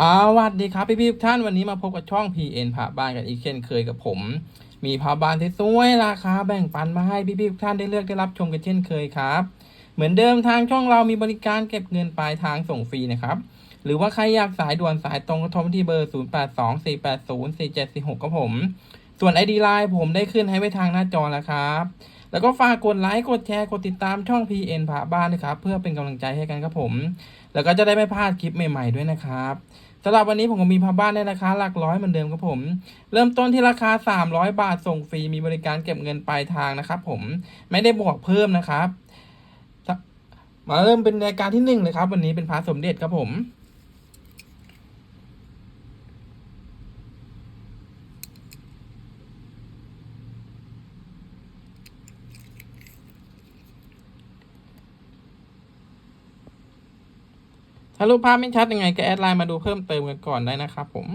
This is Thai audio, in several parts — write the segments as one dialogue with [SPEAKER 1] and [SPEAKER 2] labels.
[SPEAKER 1] สวัสดีครับพี่พี่ๆทุกท่านวันนี้มาพบกับช่อง PN พระบ้านกันอีกเช่นเคยกับผม มีพระบ้านที่สวยราคาแบ่งปันมาให้พี่พี่ๆทุกท่านได้เลือกได้รับชมกันเช่นเคยครับ เหมือนเดิมทางช่องเรามีบริการเก็บเงินปลายทางส่งฟรีนะครับ หรือว่าใครอยากสายด่วนสายตรงก็โทรที่เบอร์ 0824804746กับผม ส่วน ID Line ผมได้ขึ้นให้ไว้ทางหน้าจอแล้วครับ แล้วก็ฝากกดไลค์ กดแชร์ กดติดตามช่อง PN พระบ้านนะครับ เพื่อเป็นกำลังใจให้กันครับผม แล้วก็จะได้ไม่พลาดคลิปใหม่ๆด้วยนะครับสำหรับวันนี้ผมก็มีพาบ้านในราคาหลักร้อยเหมือนเดิมครับผม เริ่มต้นที่ราคา 300 บาทส่งฟรีมีบริการเก็บเงินปลายทางนะครับผมไม่ได้บวกเพิ่มนะครับ มาเริ่มเป็นรายการที่หนึ่งเลยครับ วันนี้เป็นพระสมเด็จครับผม ถ้ารูปภาพไม่ชัดยังไงก็แอดไลน์มาดูเพิ่มเติมกันก่อนได้นะครับผม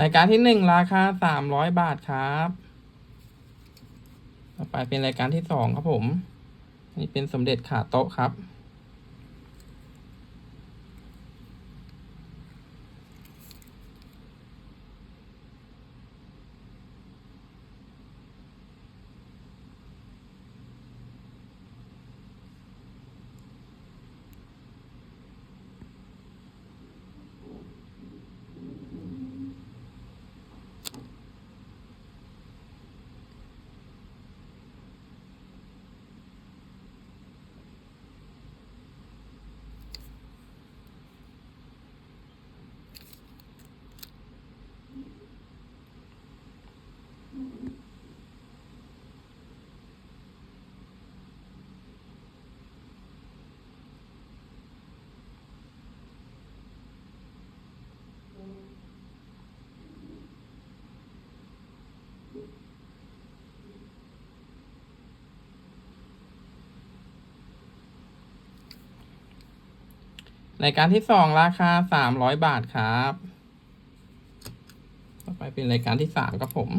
[SPEAKER 1] รายการที่หนึ่งราคาสามร้อยบาทครับ ต่อไปเป็นรายการที่สองครับผม นี่เป็นสมเด็จขาโต๊ะครับ รายการที่สองราคาสามร้อยบาทครับ ต่อไปเป็นรายการที่สามครับผม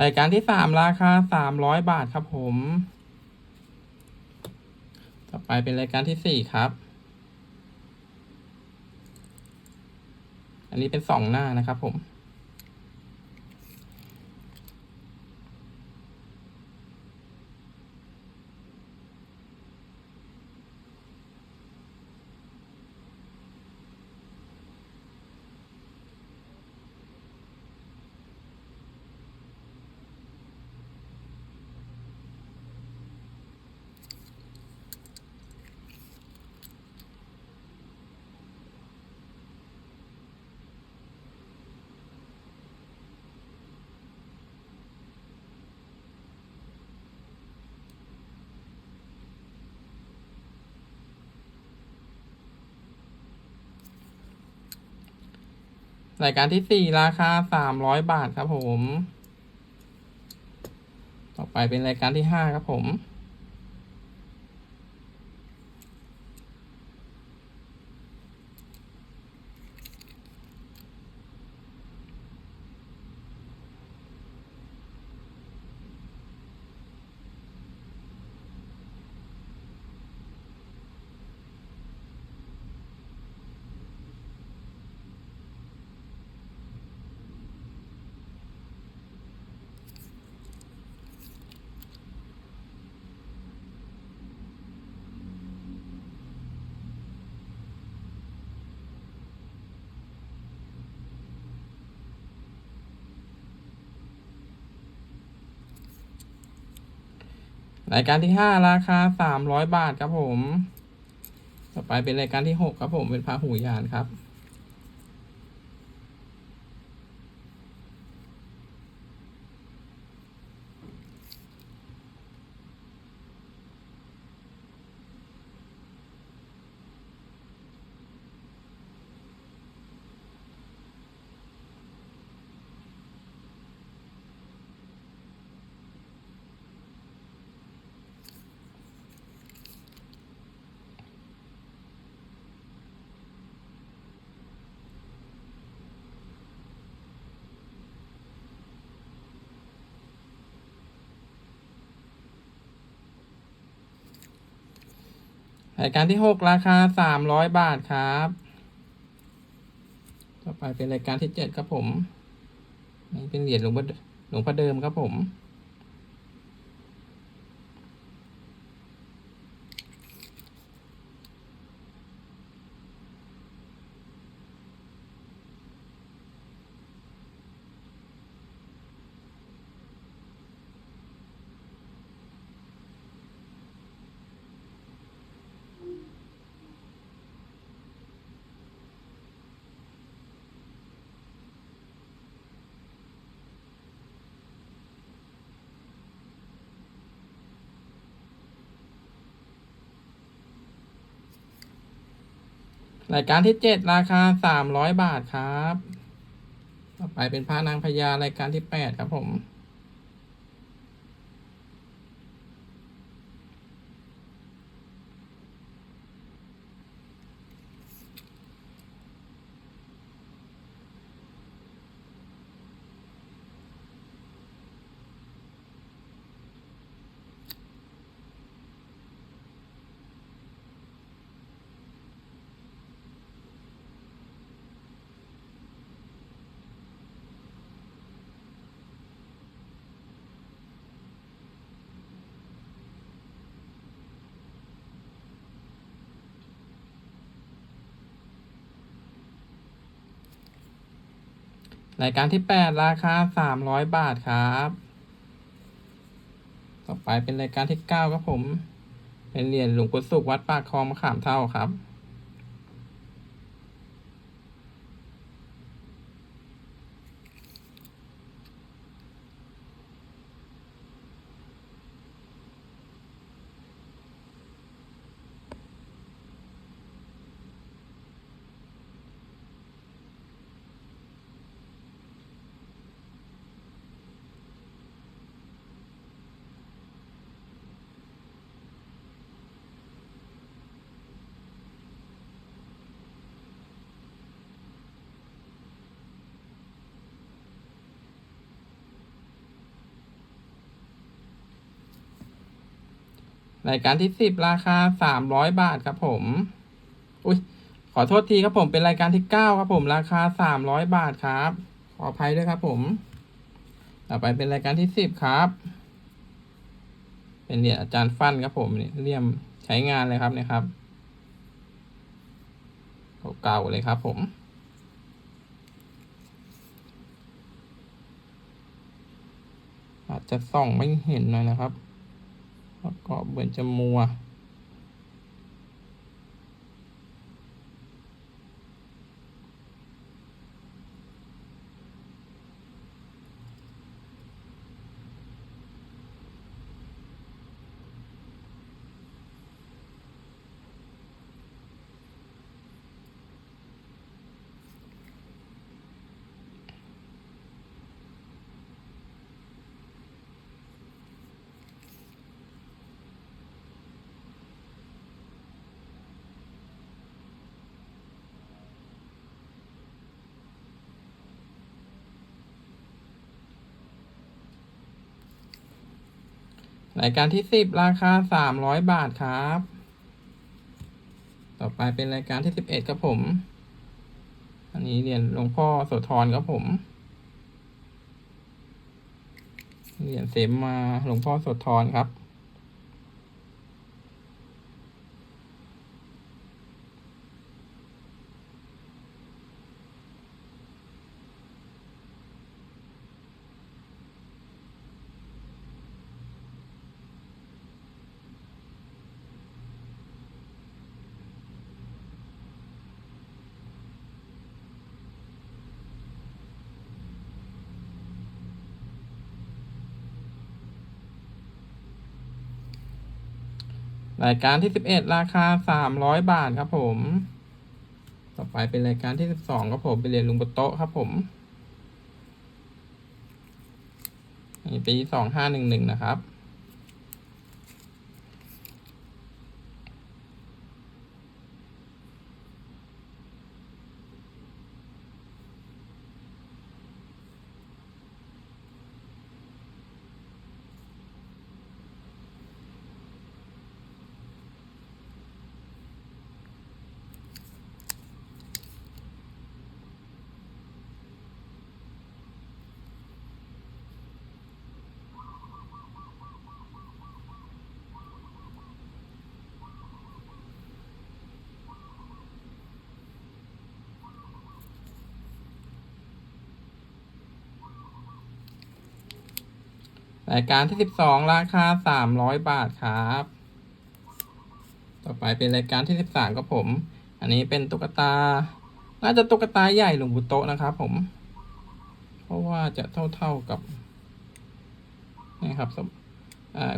[SPEAKER 1] รายการที่สามราคาสามร้อยบาทครับผม ต่อไปเป็นรายการที่สี่ครับ อันนี้เป็นสองหน้านะครับผม รายการที่สี่ราคาสามร้อยบาทครับผม ต่อไปเป็นรายการที่ห้าครับผม รายการที่ห้าราคาสามร้อยบาทครับผม ต่อไปเป็นรายการที่หกครับผมเป็นพาหูยานครับ รายการที่หกราคาสามร้อยบาทครับ ต่อไปเป็นรายการที่เจ็ดครับผมนี่เป็นเหรียญหลวงพ่อหลวงพ่อเดิมครับผม รายการที่เจ็ดราคาสามร้อยบาทครับ ต่อไปเป็นพระนางพญารายการที่แปดครับผม รายการที่แปดราคาสามร้อยบาทครับ ต่อไปเป็นรายการที่เก้าครับผม เป็นเหรียญหลวงปู่สุขวัดปากคลองมะขามเท่าครับ รายการที่สิบราคาสามร้อยบาทครับผม อุ้ยขอโทษทีครับผมเป็นรายการที่เก้าครับผมราคาสามร้อยบาทครับ ขออภัยด้วยครับผม ต่อไปเป็นรายการที่สิบครับ เป็นเหรียญอาจารย์ฟันครับผมนี่เลี่ยมใช้งานเลยครับเนี่ยครับเก่าๆเลยครับผมอาจจะส่องไม่เห็นหน่อยนะครับ ก็เหมือนจะมัว รายการที่สิบราคาสามร้อยบาทครับ ต่อไปเป็นรายการที่สิบเอ็ดครับผม อันนี้เหรียญหลวงพ่อโสธรครับผม เหรียญเสมาหลวงพ่อโสธรครับ รายการที่สิบเอ็ดราคาสามร้อยบาทครับผม ต่อไปเป็นรายการที่สิบสองครับผมไปเรียนลุงบนโต๊ะครับผมปีสองห้าหนึ่งหนึ่งนะครับ รายการที่สิบสองราคาสามร้อยบาทครับ ต่อไปเป็นรายการที่สิบสามครับผม อันนี้เป็นตุ๊กตา น่าจะตุ๊กตาใหญ่หลวงปู่โตะนะครับผม เพราะว่าจะเท่าๆกับนี่ครับสม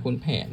[SPEAKER 1] คุณแผน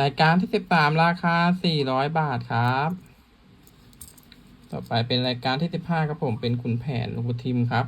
[SPEAKER 1] รายการที่สิบสามราคาสี่ร้อยบาทครับ ต่อไปเป็นรายการที่สิบห้าครับผมเป็นขุนแผนลูกทิมครับ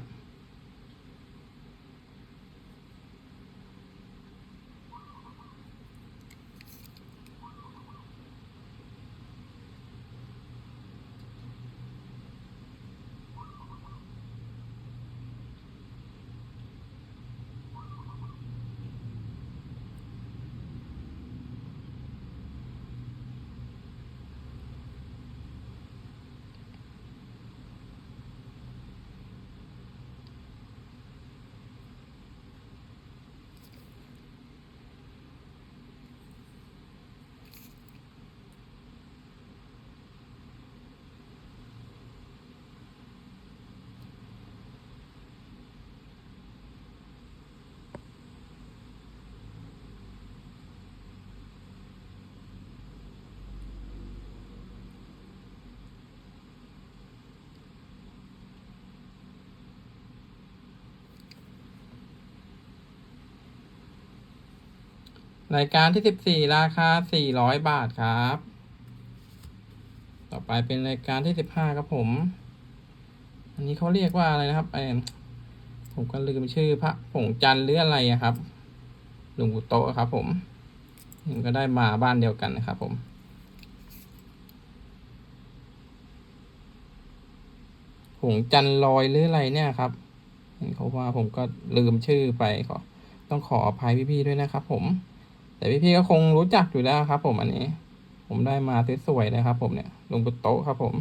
[SPEAKER 1] รายการที่สิบสี่ราคาสี่ร้อยบาทครับ ต่อไปเป็นรายการที่สิบห้าครับผม อันนี้เขาเรียกว่าอะไรนะครับไอผมก็ลืมชื่อพระผงจันทร์หรืออะไรอะครับ หลวงปู่โตะครับผมมันก็ได้มาบ้านเดียวกันนะครับผมผงจันทร์ลอยหรืออะไรเนี่ยครับเห็นเขาว่าผมก็ลืมชื่อไปขอต้องขออภัยพี่ๆด้วยนะครับผม แต่พี่ๆก็คงรู้จักอยู่แล้วครับ ผมอันนี้ ผมได้มาสวยๆเลยครับ ผมเนี่ยลงบนโต๊ะครับผม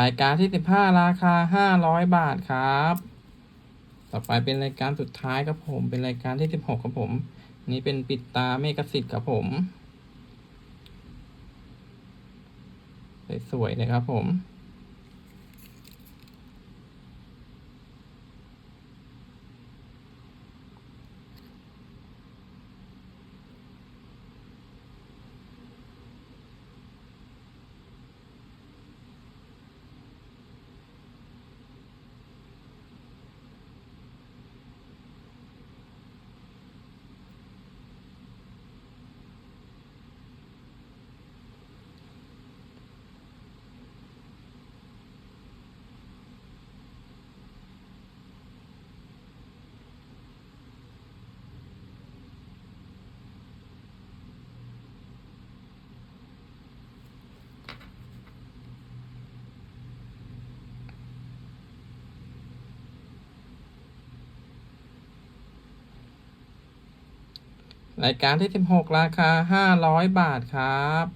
[SPEAKER 1] รายการที่สิบห้าราคาห้าร้อยบาทครับ ต่อไปเป็นรายการสุดท้ายครับผม เป็นรายการที่สิบหกครับผม นี้เป็นปิดตาเมกสิทธิ์ครับผมสวยๆนะครับผม ร รายการที่ 16 ราคา 500 บาทครับ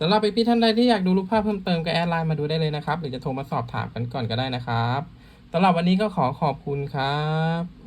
[SPEAKER 1] สำหรับพี่ๆท่านใดที่อยากดูรูปภาพเพิ่มเติมก็แอดไลน์มาดูได้เลยนะครับ หรือจะโทรมาสอบถามกันก่อนก็ได้นะครับสำหรับวันนี้ก็ขอขอบคุณครับ